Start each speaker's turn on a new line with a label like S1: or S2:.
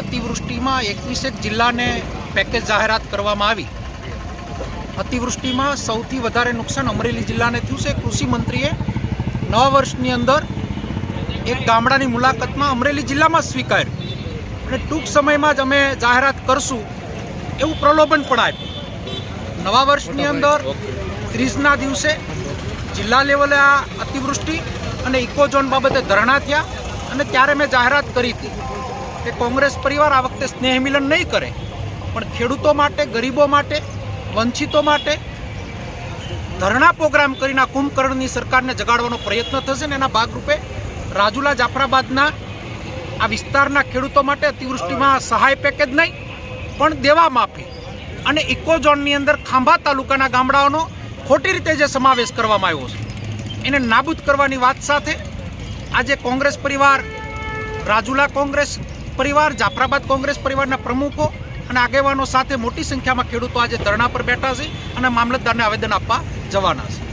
S1: અતિવૃષ્ટિમાં એકવીસેક જિલ્લાને પેકેજ જાહેરાત કરવામાં આવી. અતિવૃષ્ટિમાં સૌથી વધારે નુકસાન અમરેલી જિલ્લાને થયું છે. કૃષિ મંત્રીએ નવા વર્ષની અંદર એક ગામડાની મુલાકાતમાં અમરેલી જિલ્લામાં સ્વીકાર્યું. અને ટૂંક સમયમાં જ અમે જાહેરાત કરશું એવું પ્રલોભન પણ આપ્યું. નવા વર્ષની અંદર ત્રીસના દિવસે જિલ્લા લેવલે આ અતિવૃષ્ટિ અને ઇકોઝોન બાબતે ધરણા થયા અને ત્યારે મેં જાહેરાત કરી હતી. કે કોંગ્રેસ પરિવાર આ વખતે સ્નેહ મિલન નહીં કરે. પણ ખેડૂતો માટે, ગરીબો માટે, વંચિતો માટે ધરણા પ્રોગ્રામ કરીને કુંભકર્ણની સરકારને જગાડવાનો પ્રયત્ન થશે ને એના ભાગરૂપે રાજુલા જાફરાબાદના આ વિસ્તારના ખેડૂતો માટે અતિવૃષ્ટિમાં સહાય પેકેજ નહીં, પણ દેવા માફી અને ઇકોઝોનની અંદર ખાંભા તાલુકાના ગામડાઓનો ખોટી રીતે જે સમાવેશ કરવામાં આવ્યો છે, એને નાબૂદ કરવાની વાત સાથે આજે કોંગ્રેસ પરિવાર, રાજુલા કોંગ્રેસ પરિવાર, જાફરાબાદ કોંગ્રેસ પરિવારના પ્રમુખો અને આગેવાનો સાથે મોટી સંખ્યામાં ખેડૂતો આજે ધરણા પર બેઠા છે અને મામલતદારને આવેદન આપવા જવાના છે.